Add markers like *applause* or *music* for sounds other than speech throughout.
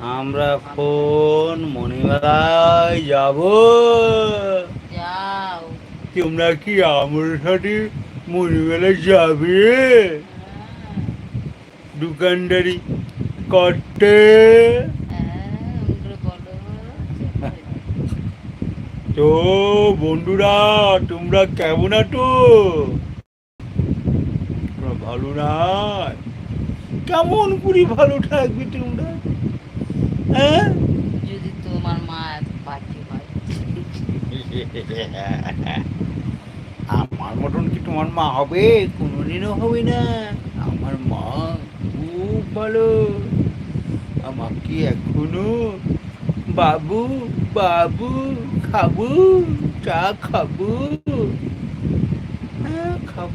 আমরা এখন মণিমেলায় যাব। যাও। তোমরা কি আমার সাথে মণিমেলায় যাবে? দোকানদারি করতে? হ্যাঁ তো বন্ধুরা তোমরা কেমন আছো? ভালো না কেমন করে ভালো থাকবে তোমরা? হ্যাঁ যদি তোমার মা এত পাখি হয় *laughs* আমার মতন কি তোমার মা হবে? কোনোদিনও হবে না। আমার মা খুব ভালো। আমাকে এখনও বাবু বাবু, খাবু, চা খাবু। হ্যাঁ খাব।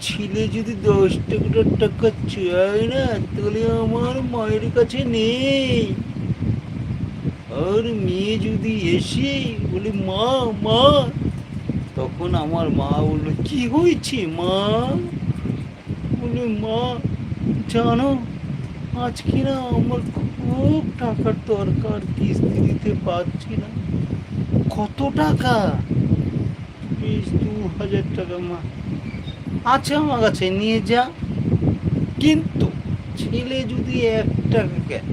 ছেলে যদি দশ টাকা টাকা চায় না, তাহলে আমার মায়ের কাছে নেই। আর মেয়ে যদি এসে বলে, মা মা, তখন আমার মা বলল, কি হয়েছে, মা? বলে, মা, জানো, আজকে না আমার খুব টাকার দরকার, কিস্তি দিতে পারছি না। কত টাকা? বেশ, দু হাজার টাকা, মা। আছে আমার কাছে নিয়ে যা। কিন্তু ছেলে যদি এক টাকা কেন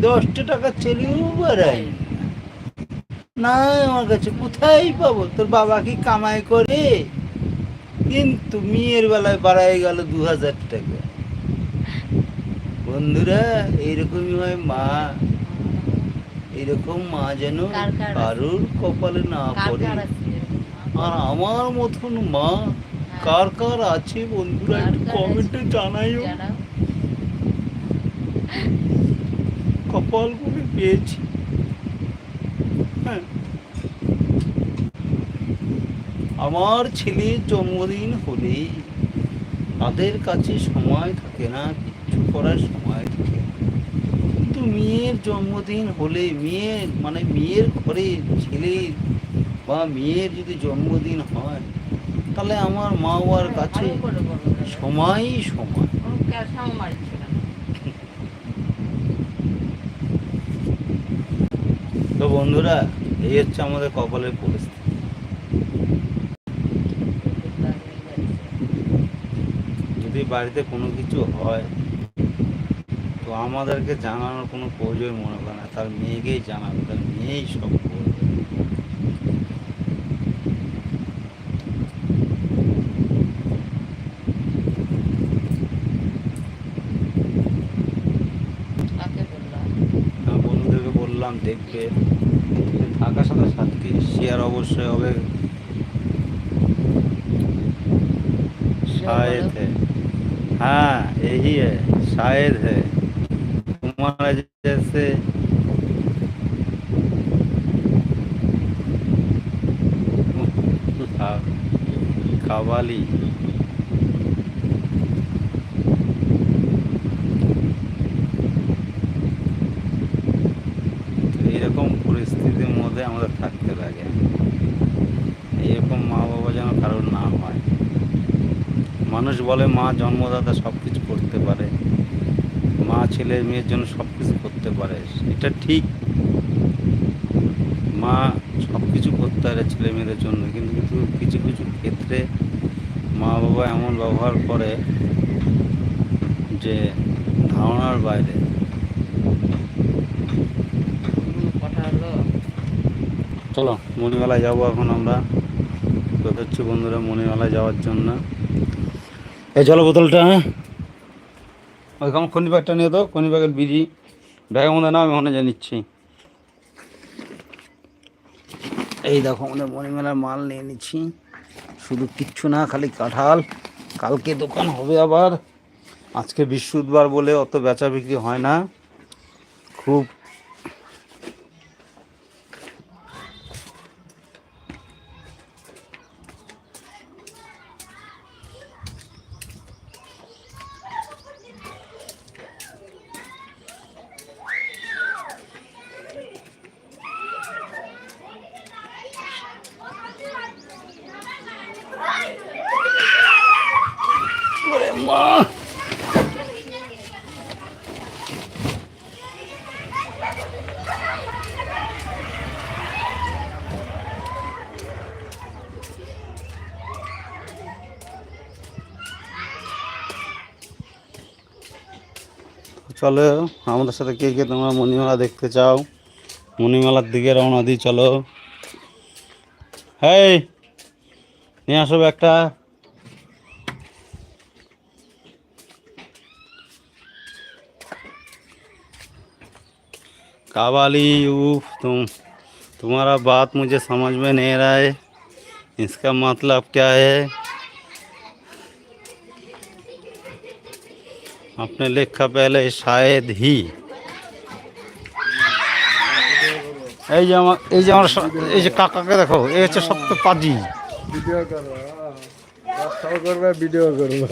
দশটা টাকা ছেলেও বাড়ায় না। আমার কাছে কোথায় পাবো? তোর বাবা কি কামাই করে? কিন্তু মেয়ের বেলায় বাড়াই গেল দু হাজার টাকা। বন্ধুরা এইরকমই হয় মা। এরকম মা যেন? কারোর কপালে না পড়ে। আর আমার মতন মা কার কার আছে বন্ধুরা একটু কমেন্টে জানাইও কপাল করে পেয়েছি। হ্যাঁ। আমার ছেলের জন্মদিন হলে তাদের কাছে সময় থাকে না কিছু করার সময় থাকে কিন্তু মেয়ের জন্মদিন হলে মেয়ের মানে মেয়ের ঘরে ছেলের বা মেয়ের যদি জন্মদিন হয় তাহলে আমার মা বাবার কাছে সময়ই সময় তো বন্ধুরা, এই হচ্ছে আমাদের কপালের পরিস্থিতি। যদি বাড়িতে কোনো কিছু হয়, তো আমাদেরকে জানানোর কোনো প্রয়োজন মনে করে না। তার মেয়েকেই জানাবে, তার মেয়েই সব করবে কাকে বললাম আমি বন্ধুদেরকে বললাম দেখবে থাকার সাথে সাথে শেয়ার অবশ্যই হবে शायद है हाँ यही है शायद है तुम्हारा जैसे কাবালি বলে মা জন্মদাতা সব কিছু করতে পারে। মা ছেলে মেয়ের জন্য সব কিছু করতে পারে। এটা ঠিক। মা সব কিছু করতে পারে ছেলে মেয়েদের জন্য। কিন্তু কিন্তু কিছু কিছু ক্ষেত্রে মা বাবা এমন ব্যবহার করে যে ধারণার বাইরে কথা চলো মণিমেলায় যাব এখন আমরা। হচ্ছে বন্ধুরা মণিমেলায় যাওয়ার জন্য। এই জল বোতলটা হ্যাঁ? ওই কেমন খনি ব্যাগটা নিয়ে তো খনি ব্যাগের বিড়ি, ব্যাগের মধ্যে না আমি ওখানে যা নিচ্ছি। এই দেখো, আমাদের মণিমেলার মাল নিয়ে নিচ্ছি। শুধু কিচ্ছু না, খালি কাঁঠাল। কালকে দোকান হবে আবার। আজকে বৃহস্পতিবার বলে অত বেচা বিক্রি হয় না। খুব চলো আমাদের সাথে কে কে তোমরা মণিমেলা দেখতে চাও মণিমেলার দিকে রওনা দিই চলো হেই নিয়ে আসো একটা कावाली उफ तुम तुम्हारा बात मुझे समझ में नहीं रहा है इसका मतलब क्या है आपने लिखा पहले शायद ही এই যে আমার এই যে আমার স- এই যে কাকাকে দেখো *laughs* এই হচ্ছে সত্য পাজি ভিডিও করবো ব্যবসাও করবে ভিডিও করবো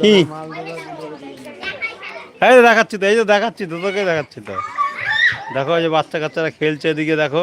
কি এই যে দেখাচ্ছি তো এই যে দেখাচ্ছি তো তোকে দেখাচ্ছি তো দেখো এই যে বাচ্চা কাচ্চারা খেলছে এদিকে দেখো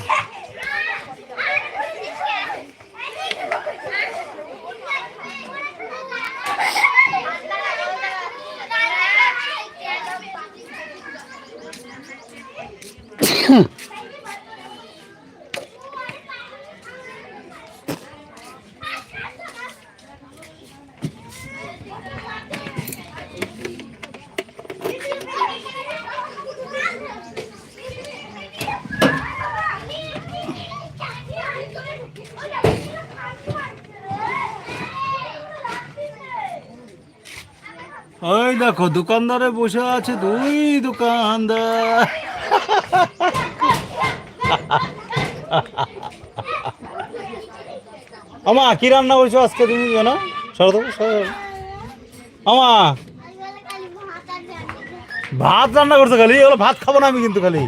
দেখো, দোকানদারে বসে আছে দুই দোকানদার। আমা কি রান্না করছ আজকে তুমি জানো? সরো আমা ভাত রান্না করছ খালি? এগুলো ভাত খাব না আমি কিন্তু খালি।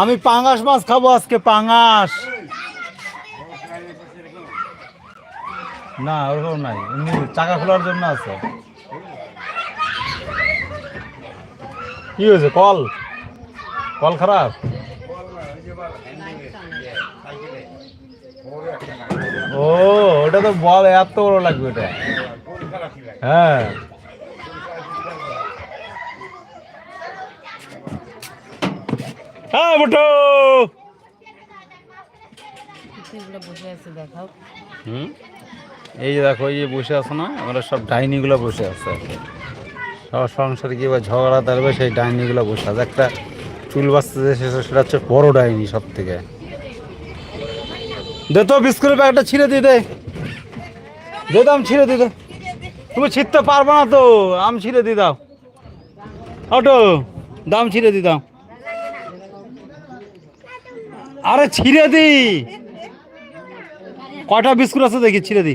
আমি পাঙাশ মাছ খাব আজকে, পাঙাশ। না, ওরকম নাই। চাকা খোলার জন্য আছে। কি হয়েছে? কল? কল খারাপ? ও, ওটা তো বল, এত বড় লাগবে ওটা। হ্যাঁ। হ্যাঁ হুম? এই যে দেখো, এই যে বসে আছে না, আমরা সব ডাইনিগুলো বসে আছে সংসারে কি বা ঝগড়া দাঁড়বে সেই ডাইনিগুলো বসে আছে। একটা চুল বাঁচতে সেটা হচ্ছে বড় ডাইনি সব থেকে দে তো বিস্কুটের প্যাকেটটা ছিঁড়ে দিয়ে দে। দাম ছিঁড়ে দিয়ে তুমি ছিঁড়তে পারবে না তো, আম ছিঁড়ে দিয়ে দাও। অটো দাম ছিঁড়ে দিয়ে দাও। আরে ছিঁড়ে দি। কটা বিস্কুট আছে দেখি, ছিঁড়ে দি।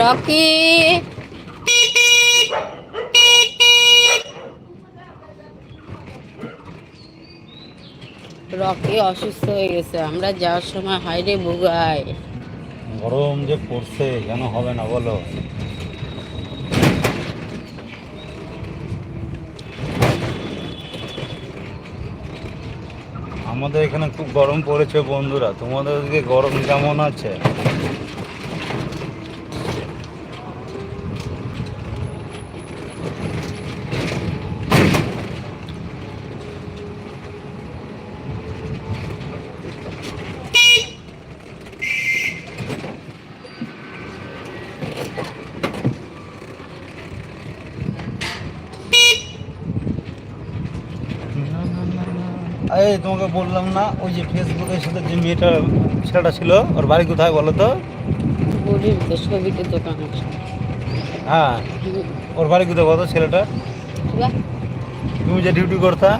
রকি। রকি অসুস্থ হয়ে গেছে। আমরা যাওয়ার সময় হাইরে বুগাই গরম যে পড়ছে, কেন হবে না বলো? আমাদের এখানে খুব গরম পড়েছে বন্ধুরা। তোমাদের গরম কেমন আছে? এই তোমাকে বললাম না ওই যে ফেসবুকের সাথে যে মেয়েটা ছেলেটা ছিল ওর বাড়ি কোথায় বলো তো? ছবিতে দোকান হ্যাঁ ওর বাড়ি কোথায় বলো ছেলেটা? তুমি যে ডিউটি করতা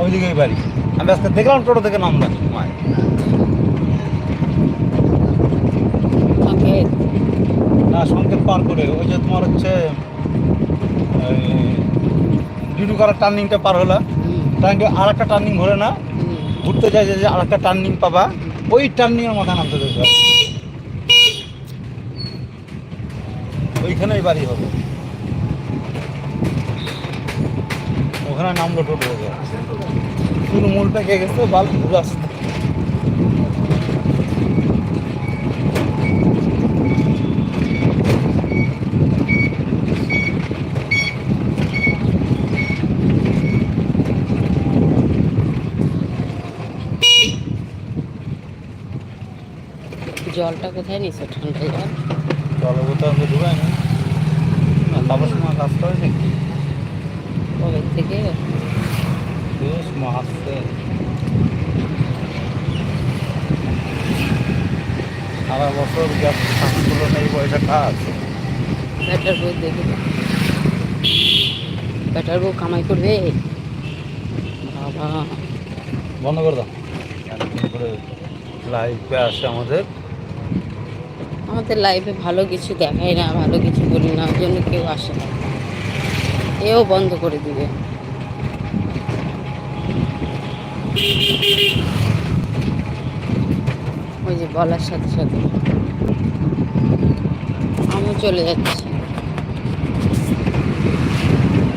ওইদিকে বাড়ি। আমি আজকে দেখলাম টোটো থেকে নামলাম। মায় সংকেত না সংকেত পার করে ওই যে তোমার হচ্ছে ডিউটি করার টার্নিংটা পার হলো। টার্নিং আর একটা টার্নিং ঘুরে না। ঘুরতে যাই যে আর একটা টার্নিং পাবা। ওই টার্নিংয়ের মাথায় নামতে দেবে। ওইখানেই বাড়ি হবে। ওখানে নামলো টোটো। থেকে শুধু মূলটা কে গেছে বাল ঘুরে আসতে জলটা কোথায় নিছো ঠান্ডা জল বোতল আমি ঢুকাই না না, তারপর সময় কাজ করে নাকি কবে থেকে? বেশ সারা বছর গ্যাস কাজগুলো নেই পয়সা কাজ। ব্যাটার বউ দেখে দাও। ব্যাটার বউ কামাই করবে? বাবা। বন্ধ করে দাও। করে লাইভে আসে আমাদের। আমাদের লাইফে ভালো কিছু দেখায় না, ভালো কিছু বলি না, ওই জন্য কেউ আসে না। এও বন্ধ করে দিবে। ওই যে বলার সাথে সাথে। আমিও চলে যাচ্ছি।